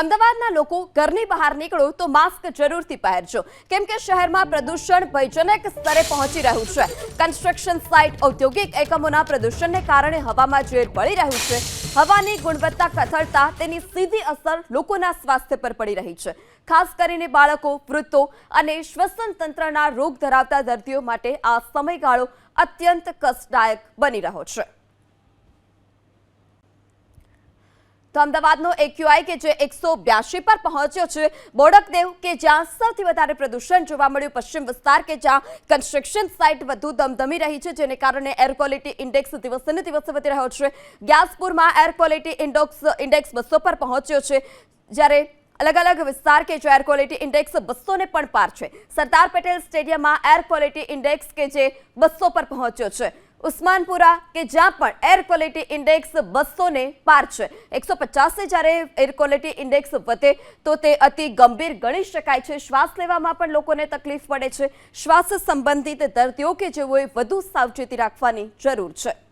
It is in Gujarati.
અમદાવાદના લોકો ઘરની બહાર નીકળો તો માસ્ક જરૂરથી પહેરજો. કેમ કે શહેરમાં પ્રદૂષણ ભયજનક સ્તરે પહોંચી રહ્યું છે. કન્સ્ટ્રક્શન સાઇટ ઔદ્યોગિક એકમોના પ્રદૂષણને કારણે હવામાં ઝેર પડી રહ્યું છે. હવાની ગુણવત્તા કથળતા તેની સીધી અસર લોકોના સ્વાસ્થ્ય પર પડી રહી છે. ખાસ કરીને બાળકો, વૃદ્ધો અને શ્વસન તંત્રના રોગ ધરાવતા દર્દીઓ માટે આ સમયગાળો અત્યંત કષ્ટદાયક બની રહ્યો છે. તો અમદાવાદનો એક્યુઆઈ કે જે એકસો બ્યાસી પર પહોંચ્યો છે, બોડકદેવ કે જ્યાં સૌથી વધારે પ્રદૂષણ જોવા મળ્યું, પશ્ચિમ વિસ્તાર કે જ્યાં કન્સ્ટ્રક્શન સાઇટ વધુ ધમધમી રહી છે, જેને કારણે એર ક્વોલિટી ઇન્ડેક્સ દિવસે દિવસે વધી રહ્યો છે. ગ્યાસપુરમાં એર ક્વોલિટી ઇન્ડેક્સ ઇન્ડેક્સ બસો પર પહોંચ્યો છે, જ્યારે અલગ અલગ વિસ્તાર કે જો એર ક્વોલિટી ઇન્ડેક્સ બસો ને પણ પાર છે. સરદાર પટેલ સ્ટેડિયમમાં એર ક્વોલિટી ઇન્ડેક્સ કે જે બસો પર પહોંચ્યો છે. ઉસ્માનપુરા, કે જ્યાં પણ એર ક્વોલિટી ઇન્ડેક્સ બસો ને પાર છે. એકસો પચાસે જ્યારે એર ક્વોલિટી ઇન્ડેક્સ વધે, તો તે અતિ ગંભીર ગણી શકાય છે. શ્વાસ લેવામાં પણ લોકોને તકલીફ પડે છે. શ્વાસ સંબંધિત દર્દીઓ કે જેઓએ વધુ સાવચેતી રાખવાની જરૂર છે.